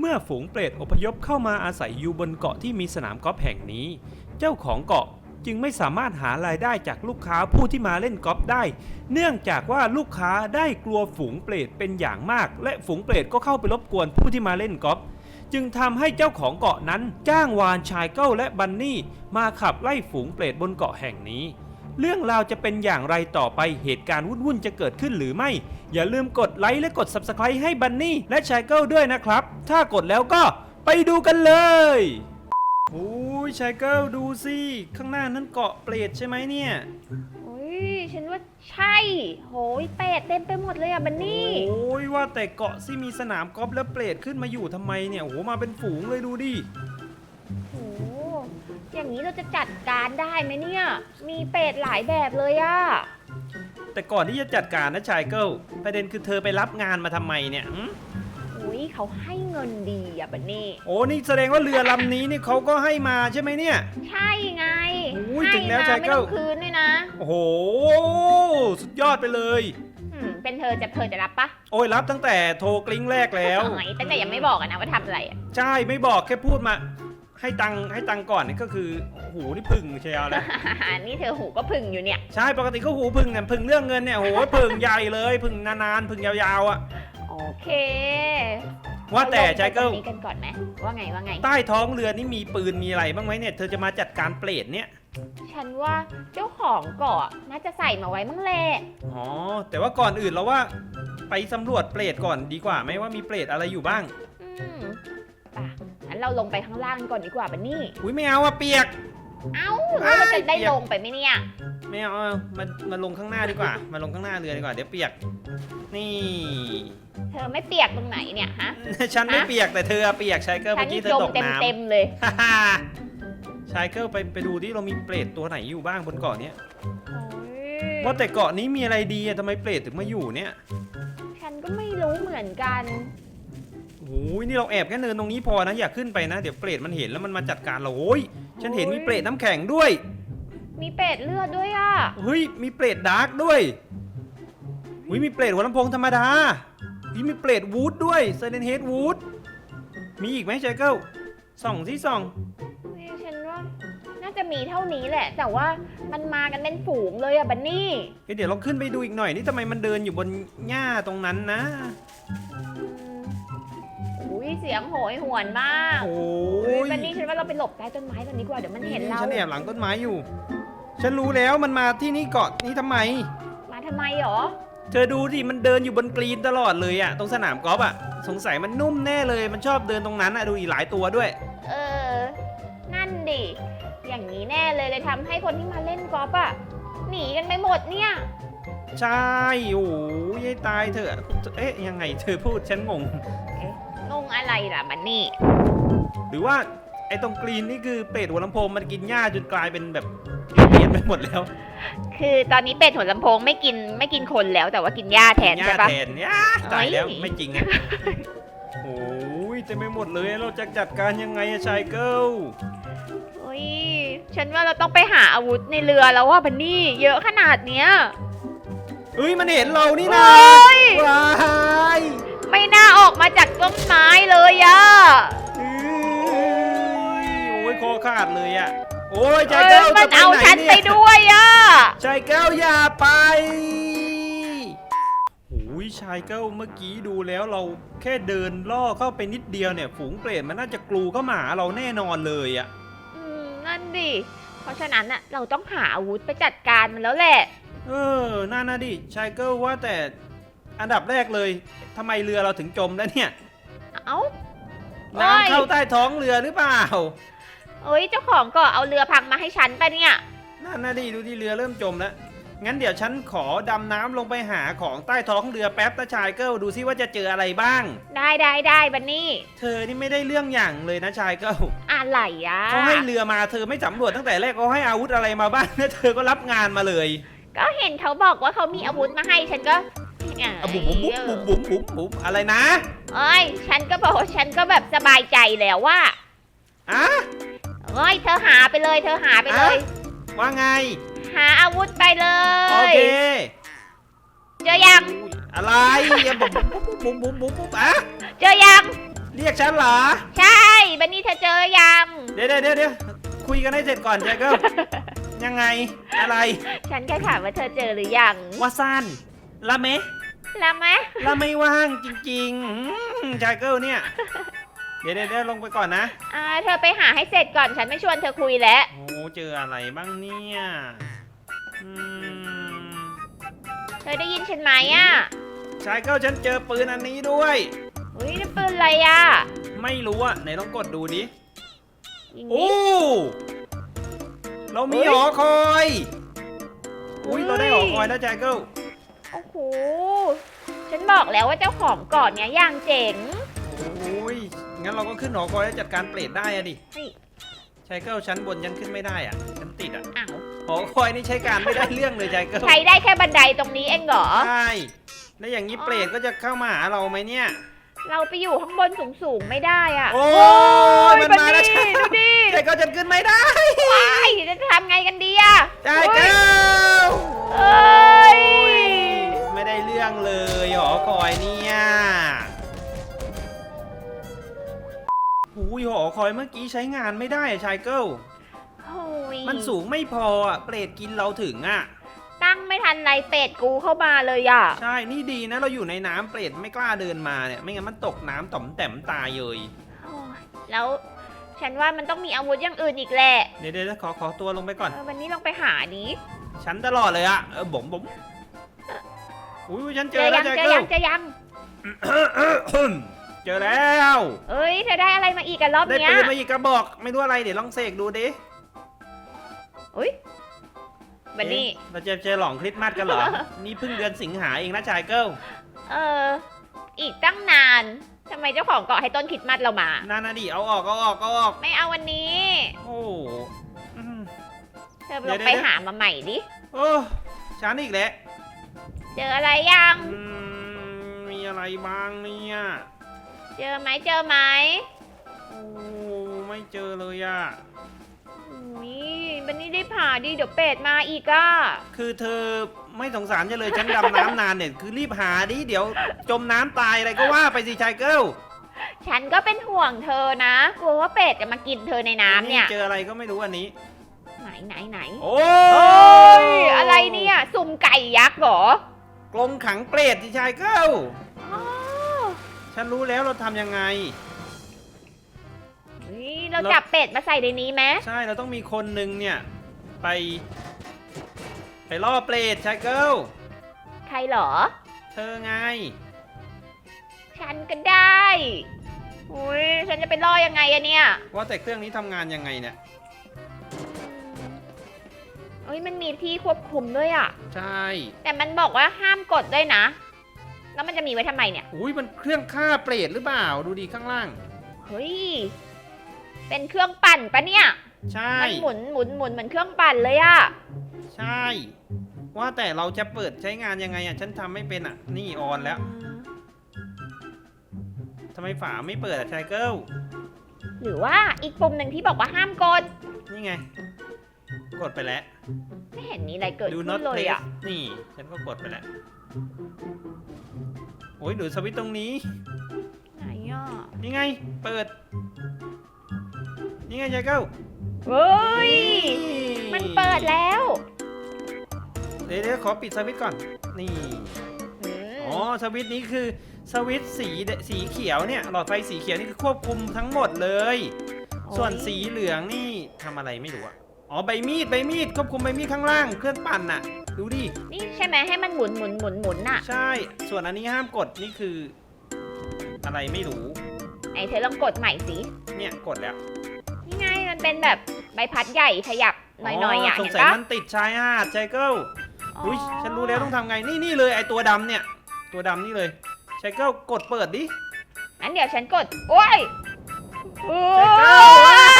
เมื่อฝูงเปรตอพยพเข้ามาอาศัยอยู่บนเกาะที่มีสนามกอล์ฟแห่งนี้ เจ้าของเกาะจึงไม่สามารถหารายได้จากลูกค้าผู้ที่มาเล่นกอล์ฟได้ เนื่องจากว่าลูกค้าได้กลัวฝูงเปรตเป็นอย่างมาก และฝูงเปรตก็เข้าไปรบกวนผู้ที่มาเล่นกอล์ฟจึงทำให้เจ้าของเกาะนั้นจ้างวานชายเก้าและบันนี่มาขับไล่ฝูงเปรตบนเกาะแห่งนี้ เรื่องราวจะเป็นอย่างไรต่อไปเหตุการณ์วุ่นๆจะเกิดขึ้นหรือไม่ อย่าลืมกดไลค์และกด Subscribe ให้บันนี่และชายเกิลด้วยนะครับ ถ้ากดแล้วก็ไปดูกันเลยโอ้ยชายเกิลดูสิข้างหน้านั้นเกาะเปรตใช่ไหมเนี่ยโอ้ยฉันว่าใช่ โหยเป็ดเต็มไปหมดเลยอะบันนี่ โอ้ยว่าแต่เกาะที่มีสนามกอล์ฟแล้วเปรตขึ้นมาอยู่ทำไมเนี่ยโอ้โหมาเป็นฝูงเลยดูดิโห อย่างนี้เราจะจัดการได้ไหมเนี่ย มีเป็ดหลายแบบเลยอะแต่ก่อนที่จะจัดการนะชายเกิลประเด็นคือเธอไปรับงานมาทำไมเนี่ยหึอุ้ยเขาให้เงินดีอะบันนี่ โอ้นี่แสดงว่าเรือลำนี้นี่เขาก็ให้มาใช่ไหมเนี่ย ใช่ไงโอ้ยให้ถึงแล้วนะชายไม่เกิ้ต้ล องคืนด้วยนะโอ้โห สุดยอดไปเลย อืมเป็นเธอจะเธอจะรับปะโอ้ยรับตั้งแต่โทรกลิ้งแรกแล้วเอ้ยแต่แต่ยังไม่บอกอะนะว่าทำอะไรอะใช่ไม่บอกแค่พูดมา ให้ตังค์ให้ตังค์ก่อนนี่ก็คือโอ้โหนี่พึ่งเชียวนะ นี่เธอหูก็พึ่งอยู่เนี่ย ใช่ปกติก็หูพึ่งเนี่ยพึ่งเรื่องเงินเนี่ยโอ้โหพึ่งใหญ่เลยพึ่งนานๆพึ่งยาวๆอะ โอเคว่าแต่เรลงไปชายเกิลตรงนี้กันก่อนไหมว่าไงว่าไง ใต้ท้องเรือนี่มีปืนมีอะไรบ้างไหมเนี่ย เธอจะมาจัดการเปรตเนี่ย ฉันว่าเจ้าของเกาะน่าจะใส่มาไว้มั้งแหละอ๋อแต่ว่าก่อนอื่นเราว่า ไปสำรวจเปรตก่อนดีกว่าไหมว่ามีเปรตอะไรอยู่บ้างอืมป่ะงั้ นเราลงไปข้างล่างก่อนดีกว่าบันนี่ อุ้ยไม่เอาอะเปียก เอ้าแล้วเราจะได้เปียกลงไปไหมเนี่ย ไม่เอาเอามามาลงข้างหน้าดีกว่า มาลงข้างหน้าเรือดีกว่า เดี๋ยวเปียก นี่ เธอไม่เปียกตรงไหนเนี่ยฮะ ฉันไม่ฮะเปียกแต่เธอเปียกชายเกิลฉัเมื่อกี้นี่เธจอมตกเต็มน้ำเต็มๆเลยฮ่าฮ่าชายเกิลไปไปดูที่เรามีเปรตตัวไหนอยู่บ้างบนเกาะเนี้ยโอ้ยว่าแต่เกาะนี้มีอะไรดีอะทำไมเปรตถึงมาอยู่เนี่ย ฉันก็ไม่รู้เหมือนกัน โอ้ยนี่เราแอบแค่เนินตรงนี้พอนะอย่าขึ้นไปนะ เดี๋ยวเปรตมันเห็นแล้วมันมาจัดการเราโอ้ยฉันเห็นมีเปรตน้ำแข็งด้วย มีเป็ดเลือดด้วยอะ เฮ้ยมีเปรตดาร์กด้วยอุ้ยมีเปรตหัวลำโพงธรรมดาอุ้ยมีเปรตวูดด้วยไซเลนเฮดวูดมีอีกไหมชายเกิลส่องสิส่องเฮ้ยฉันว่าน่าจะมีเท่านี้แหละ แต่ว่ามันมากันเป็นฝูงเลยอะบันนี่ เอ้ยเดี๋ยวเราขึ้นไปดูอีกหน่อยนี่ทำไมมันเดินอยู่บนหญ้าตรงนั้นนะอืมอุ้ย เสียงโหยหวนมากโอ้เฮ้ยยบันนี่ฉันว่าเราไปหลบใต้ต้นไม้กันดีกว่าเดี๋ยวมันเห็นเรา ฉันแอบหลังต้นไม้อยู่ ฉันรู้แล้วมันมาที่นี่เกาะนี้ทำไม มาทำไมหรอ เธอดูดิมันเดินอยู่บนกรีนตลอดเลยอะตรงสนามกอล์ฟอะสงสัยมันนุ่มแน่เลยมันชอบเดินตรงนั้นอะดูอีกหลายตัวด้วย เออ นั่นดิ อย่างนี้แน่เลยเลยทำให้คนที่มาเล่นกอล์ฟอะหนีกันไปหมดเนี่ยใช่ โอ้ยายตายเถอะ เอ๊ะ ยังไงเธอพูดฉันงง งงอะไรล่ะบันนี่ หรือว่าไอ้ตรงกรีนนี่คือเป็ดหัวลำโพงมันกินหญ้าจนกลายเป็นแบบเลียนไปหมดแล้วคือตอนนี้เป็ดหัวลำโพงไม่กินไม่กินคนแล้วแต่ว่ากินหญ้าแทนหญ้าใช่ปะ แทนเนี่ยตายแล้วเอ้ยไม่จริงอะโอ้ยเต็มไปหมดเลยเราจะจัดการยังไงอะชายเกิลโอ้ยฉันว่าเราต้องไปหาอาวุธในเรือแล้วว่าบันนี่เยอะขนาดเนี้ยเอ้ยมันเห็นเรานี่โอนะ้ย ว้าย ไม่น่าออกมาจากต้นไม้เลยอะเอ้ยโอ้ยคอขาดเลยอะโอ้ยชายเอ้เกิยมันจะเอาไหฉันเยไปด้วยอะชายแก้วอย่าไปโอ้ยชายแก้วเมื่อกี้ดูแล้วเราแค่เดินล่อเข้าไปนิดเดียวเนี่ย ฝูงเปรตมันน่าจะกลูเข้ามาหาเราแน่นอนเลยอะ อืมนั่นดิเพราะฉะนั้นอะเราต้องหาอาวุธไปจัดการมันแล้วแหละ เออน่าน่าดิชายแก้วว่าแต่ อันดับแรกเลยทำไมเรือเราถึงจมแล้วเนี่ย เอ้า น้ำโอ้ยเข้าใต้ท้องเรือหรือเปล่า เอ้ยเจ้าของก็เอาเรือพังมาให้ฉันปะเนี่ยน่าน่าดิดูที่เรือเริ่มจมแล้ว งั้นเดี๋ยวฉันขอดำน้ำลงไปหาของใต้ท้องเรือแป๊บนะชายเกิลดูซิว่าจะเจออะไรบ้าง ได้ได้ได้บันนี่เธอนี่ไม่ได้เรื่องอย่างเลยนะชายเกิลอะไรอะเขาให้เรือมาเธอไม่สำรวจตั้งแต่แรกเขาให้อาวุธอะไรมาบ้างแล้วเธอก็รับงานมาเลย ก็เห็นเขาบอกว่าเขามีอาวุธมาให้ฉันก็ อะบุ๋มบุ๋มบุ๋มบุ๋มบุ๋มบุ๋มบุ๋มอะไรนะเอ้ยฉันก็บอกว่าฉันก็แบบสบายใจแล้วว่าอะเอ้ยเธอหาไปเลย เธอหาไปเลย ว่าไง หาอาวุธไปเลโอยเคเจอยัง อะไรย่าบุ๋มบุ๋มบุ๋มบุ๋มบุ๋มบุ๋มอะเจอยัง เรียกฉันเหรอ ใช่บันนี่เธอเจอยัง เดี๋ยวเดี๋ยวเดี๋ยวเดี๋ยวคุยกันให้เสร็จก่อนชายเกิลยังไงอะไร ฉันแค่ถามว่าเธอเจอหรือยังว่าสั้นละเมะ แล้วไหมละไม่ว่างจริงๆอืมชายเกิลเนี่ย เดี๋ยวเดี๋ยวเดี๋ยวลงไปก่อนนะ อ่าเธอไปหาให้เสร็จก่อนฉันไม่ชวนเธอคุยแล้ว โอ้เจออะไรบ้างเนี่ยอืมเธอได้ยินฉันไหมอะชายเกิลฉันเจอปืนอันนี้ด้วย อุ้ยนี่ปืนอะไรอะไม่รู้อะไหนลองกดดูดิยิงโอ้นี้เรามีเฮ้ย หอคอย อุ้ยเฮ้ยเราได้หอคอยแล้วชายเกิล โอ้โห ฉันบอกแล้วว่าเจ้าของเกาะเนี้ยอย่างเจ๋ง โอ้ย งั้นเราก็ขึ้นหอคอยแล้วจัดการเปรตได้อะดินี่ชายเกิลชั้นบนฉันขึ้นไม่ได้อะฉันติดอะอ้าวหอคอยนี่ใช้การไม่ได้เรื่องเลยชายเกิลใช้ได้แค่บันไดตรงนี้เองเหรอ ใช่แล้วอย่างนี้เปรตก็จะเข้ามาหาเราไหมเนี่ย เราไปอยู่ข้างบนสูงๆไม่ได้อะโอ้ยมันมาแล้วบัใช่นนี่ดูดิชายเกิลฉันขึ้นไม่ได้ ว้ายจะทำไงกันดีอะชายเกิล เอ้ย ไม่ได้เรื่องเลยหอคอยเนี่ยหูยหอคอยเมื่อกี้ใช้งานไม่ได้อะชายเกิลโอ้ยมันสูงไม่พออะเปรตกินเราถึงอะตั้งไม่ทันไรเป็ดกูเข้ามาเลยอะ ใช่นี่ดีนะเราอยู่ในน้ำเปรตไม่กล้าเดินมาเนี่ยไม่งั้นมันตกน้ำต่อมแต้มตายเลยโอ้ยแล้วฉันว่ามันต้องมีอาวุธอย่างอื่นอีกแหละเดี๋ยวเดี๋ยวขอขอตัวลงไปก่อน เออวันนี้ลองไปหาดิฉันตลอดเลยอะเออบ่มบ่ม อุ้ยฉันเจเจออแล้ยัวงเจอเจอเกิยัลงเจอยัง เจอแล้ว เอ้ยเธอได้อะไรมาอีกกันรอบได้เนี้ยปืนมาอีกกระบอกไม่รู้อะไรเดี๋ยวลองเสกดูดิอุ้ยวันนี้เอ๊ะเราจะเจอหลองคริสต์มาสกันเหรอ นี่เพิ่งเดือนสิงหาเองนะชายเกิลเออ อีกตั้งนานทำไมเจ้าของเกาะให้ต้นคริดมัดเรามา นานาดิเอาออกเอาออกเอาออก ไม่เอาวันนี้ โอ้โหอืม เธอเดี๋ลยอวงไปเดี๋ยวหามาใหม่ดิ โอ้ฉันอีกแล้ว เจออะไรยัง อืมมีอะไรบ้างเนี่ยเจอไหมเจอไหมโอ้ไม่เจอเลยอะ นี่วันนี้ได้ผ่าดิเดี๋ยวเป็ดมาอีกอะคือเธอไม่สงสารฉันเลยฉันดำน้ำนานเนี่ยคือรีบหาดิเดี๋ยวจมน้ำตายอะไรก็ว่าไปสิชายเกิลฉันก็เป็นห่วงเธอนะกลัวว่าเป็ดจะมากินเธอในน้ำเนี่ย เจออะไรก็ไม่รู้อันนี้ ไหนไหนไหนโอ้โอ้ยอะไรเนี่ยสุ่มไก่ยักษ์เหรอ กรงขังเปรตสิชายเกิลอ๋อฉันรู้แล้วเราทำยังไง เฮ้ยเราจับเป็ดมาใส่ในนี้ไหมใช่เราต้องมีคนหนึ่งเนี่ย ไป ไปล่อเปรตชายเกิลใครเหรอ เธอไง ฉันก็ได้ อุ้ยฉันจะไปล่อยังไงอะเนี่ย ว่าแต่เครื่องนี้ทำงานยังไงเนี่ยเอ้ยมันมีที่ควบคุมด้วยอะใช่แต่มันบอกว่าห้ามกดด้วยนะ แล้วมันจะมีไว้ทำไมเนี่ย อุ้ยมันเครื่องฆ่าเปรตหรือเปล่า ดูดีข้างล่าง เฮ้ย เป็นเครื่องปั่นปะเนี่ย ใช่ มันหมุนหมุนหมุนเหมือนเครื่องปั่นเลยอะใช่ ว่าแต่เราจะเปิดใช้งานยังไงอะ ฉันทำไม่เป็นอะ นี่ออนแล้วทำไมฝาไม่เปิดอะชายเกิลหรือว่าอีกปุ่มหนึ่งที่บอกว่าห้ามกด นี่ไง กดไปแล้ว ไม่เห็นมีอะไรเกิดดูขึ้ not นเลย place อะนี่ ฉันก็กดไปแล้ว โอ้ยดูสวิตช์ตรงนี้ ไหนอะนี่ไง เปิด นี่ไงชายเกิลเฮ้ย มันเปิดแล้วเดี๋ยวเดี๋ยวขอปิดสวิตช์ก่อน นี่ อืมอ๋อ สวิตช์นี้คือสวิตช์สีแดสีเขียวเนี่ย หลอดไฟสีเขียวนี่คือควบคุมทั้งหมดเลย ส่วนสีเหลืองนี่ทำอะไรไม่รู้อะ อ๋อใบมีดใบมีดควบคุมใบมีดข้างล่างเครื่องปั่นน่ะ ดูดิ นี่ใช่ไหมให้มันหมุนหมุนหมุนหมุนน่ะ ใช่ ส่วนอันนี้ห้ามกดนี่คือ อะไรไม่รู้ไหนเธอลองกดใหม่สิ เนี่ยกดแล้วนี่ไงมันเป็นแบบใบพัดใหญ่ขยับหน่อยๆอะสงเห็นสัยปะมันติดชายหาดชายเกิลอุ้ยฉันรู้แล้วต้องทำไงนี่นี่เลยไอตัวดำเนี่ย ตัวดำนี่เลยชายเกิลกดเปิดดิงั้นเดี๋ยวฉันกด โอ้ยโอ้ใจเก้ายบันนี่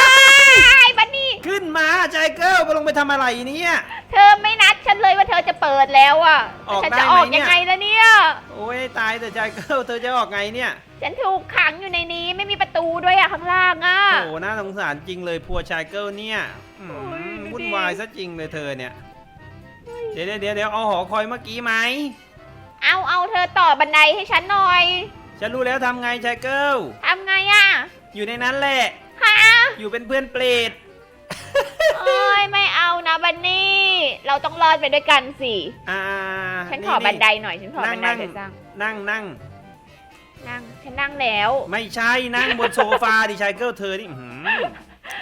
ขึ้นมาชายเกิลไปลงไปทำอะไรเนี่ย เธอไม่นัดฉันเลยว่าเธอจะเปิดแล้วอะออกฉันได้จะไหมออกเนี่ยัย งไงล่ะเนี่ย โอ้ยตายแต่ชายเกิลเธอจะออกไงเนี่ย ฉันถูกขังอยู่ในนี้ไม่มีประตูด้วยอะข้างล่างอะ โอ้น่าสงสารจริงเลยพัวชายเกิลเนี่ยอืมโอ้ยดูดิ วุ่นวายซะจริงเลยเธอเนี่ย เดี๋ยวเดี๋ยวเดี๋ยวเดี๋ยวเอาหอคอยเมื่อกี้ไหม เอาเอาเธอต่อบันไดให้ฉันหน่อยฉฉันรู้แล้วทำไงชายเกิลทำไงอะอยู่ในนั้นแหละ ฮะอยู่เป็นเพื่อนเปรต เอ้ยไม่เอานะบันนี่ เราต้องรอดไปด้วยกันสิ อ่าฉันขอบันไดหน่อย ฉันขอบันไดนั่งเดี๋ยวจ้างนั่งนั่งนั่ง ฉันนั่งแล้ว ไม่ใช่นั่งบนโซฟาดิชายเกิลเธอนี่อื้อหือ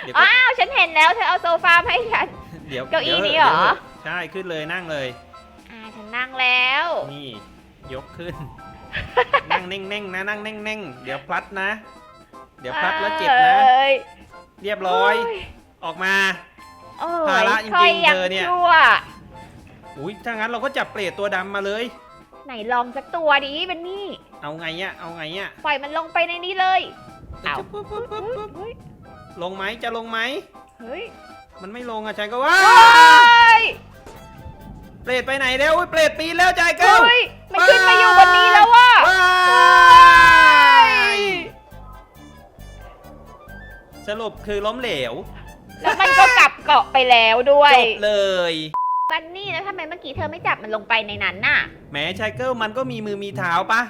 เดี๋ยวก็อ้าว ฉันเห็นแล้วเธอเอาโซฟามาให้ฉัน เดี๋ยวเก้าอี้ดี๋ยวนี้เหรอ ดี๋ยวใช่ขึ้นเลยนั่งเลย อ่า ฉันนั่งแล้ว นี่ ยกขึ้น นั่งเน่งๆนะนั่งเน่งๆเดี๋ยวพลัดนะ เดี๋ยวพลัดแล้วเจ็บนะ เอ้ยเรียบร้อย ออกมา โอ้ภายระจริงๆค่อยยังเธอเนี่ย ชั่ว อุ้ยถ้างั้นเราก็จับเปรตตัวดำมาเลย ไหนลองสักตัวดิบันนี่ เอาไงอะเอาไงอะปล่อยมันลงไปในนี้เลย เอาปุ๊บปุ๊บปุ๊บปุ๊บเฮ้ย ลงไหมจะลงไหม เฮ้ยมันไม่ลงอะชายก็ว่าเฮ้ยเปรตไปไหนแล้วอุ๊ยเปรตปีนแล้วชายเกิลเฮ้ย มันขึ้นมาอยู่บนนี้แล้วว่ะว้าเฮ้ยยสรุปคือล้มเหลว แล้วมันก็กลับเกาะไปแล้วด้วย จบเลย บันนี่แล้วทำไมเมื่อกี้เธอไม่จับมันลงไปในนั้นน่ะแหมชายเกิลมันก็มีมือมีเท้าปะ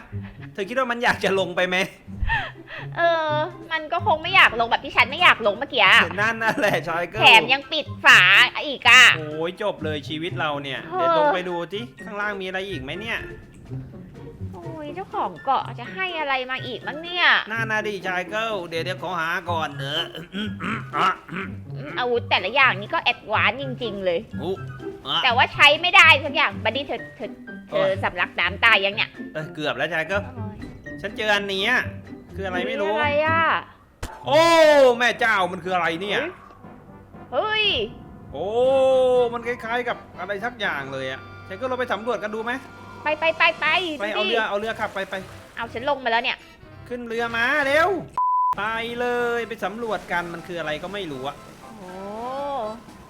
เธอคิดว่ามันอยากจะลงไปไหมเออ มันก็คงไม่อยากลงแบบที่ฉันไม่อยากลงเมื่อกี้อะนั่นนั่นแหละชายเกิลแถมยังปิดฝาอีกอะ โอ้ยจบเลยชีวิตเราเนี่ยเออเดี๋ยวลงไปดูที่ข้างล่างมีอะไรอีกไหมเนี่ย โอ้ยเจ้าของเกาะจะให้อะไรมาอีกมั้งเนี่ยน่านาดีชายเกิลเดี๋ยวเดี๋ยวขอหาก่อนเด้ออะอืมอาวุธแต่ละอย่างนี่ก็แอดวานซ์จริง ๆ เลยอุ๊อะ แต่ว่าใช้ไม่ได้สักอย่างบัดดี้เธอเธอเธโอ้อยสำลักน้ำตายยังเนี่ยเอ้ยเกือบแล้วชายเกิลฉันเจออันนี้อะคืออะไรไม่รู้ อะไรอะโอ้แม่เจ้ามันคืออะไรเนี่ย เฮ้ย โอ้ มันคล้ายๆกับอะไรสักอย่างเลยอะชายเกิลเราไปสำรวจกันดูไหม ไปไปไปไปไปเอาเรือเอาเรือขับไปไป เอาฉันลงมาแล้วเนี่ย ขึ้นเรือมาเร็ว ไปเลยไปสำรวจกันมันคืออะไรก็ไม่รู้อะโอ้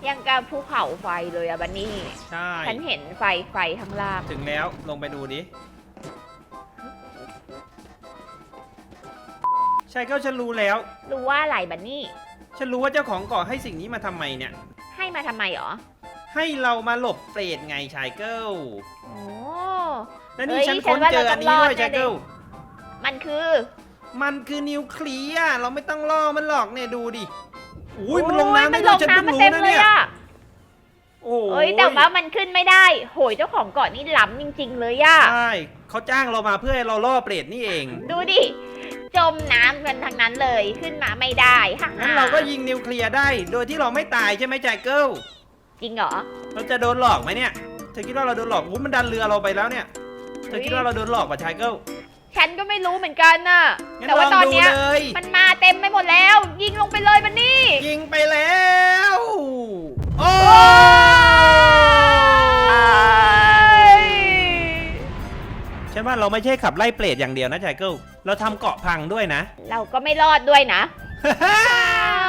ยังกับภูเขาไฟเลยอะบันนี่ ใช่ ฉันเห็นไฟไฟข้างล่าง ถึงแล้วลงไปดูดิใช่ก็ฉันรู้แล้ว รู้ว่าอะไรบันนี่ ฉันรู้ว่าเจ้าของเกาะให้สิ่งนี้มาทำไมเนี่ย ให้มาทำไมหรอ ให้เรามาหลบเปรตไงชายเกิลโอ้ แล้วนี่เฮ้ยฉันฉัค้นนว่าเจออันนี้เราต้องรอดด้วยชายแน่เลยเกิลมันคือ มันคือนิวเคลียร์เราไม่ต้องล่อมันหรอกเนี่ยดูดิอุ้ยมันลงโอ้น้ำได้มัด้วยลฉันงเพิ่งน้ำมารู้เต็มนะเลยเนี่ยอะโอ้เอ้ยแต่ว่ามันขึ้นไม่ได้ โหยเจ้าของเกาะนี่ล้ำจริง ๆ เลยอะใช่เขาจ้างเรามาเพื่อให้เราล่อเปรตนี่เองดูดิ จมน้ำกันทั้งนั้นเลย ขึ้นมาไม่ได้ฮ่างั้นเราก็ยิงนิวเคลียร์ได้ โดยที่เราไม่ตายใช่ไหมแจ็คเกิลจริงเหรอ เราจะโดนหลอกไหมเนี่ยเธอคิดว่าเราโดนหลอกอู้มันดันเรือเราไปแล้วเนี่ย เธอคิดว่าเราโดนหลอกป่ะชายเกิลฉันก็ไม่รู้เหมือนกันน่ะ งั้นแต่ลว่าองตอนดูเนี้ยเลยมันมาเต็มไปหมดแล้ว ยิงลงไปเลยมันนี่ ยิงไปแล้ว โอ้ฉันว่าเราไม่ใช่ขับไล่เปรตอย่างเดียวนะชายเกิลเราทำเกาะพังด้วยนะ เราก็ไม่รอดด้วยนะฮ่าฮ่า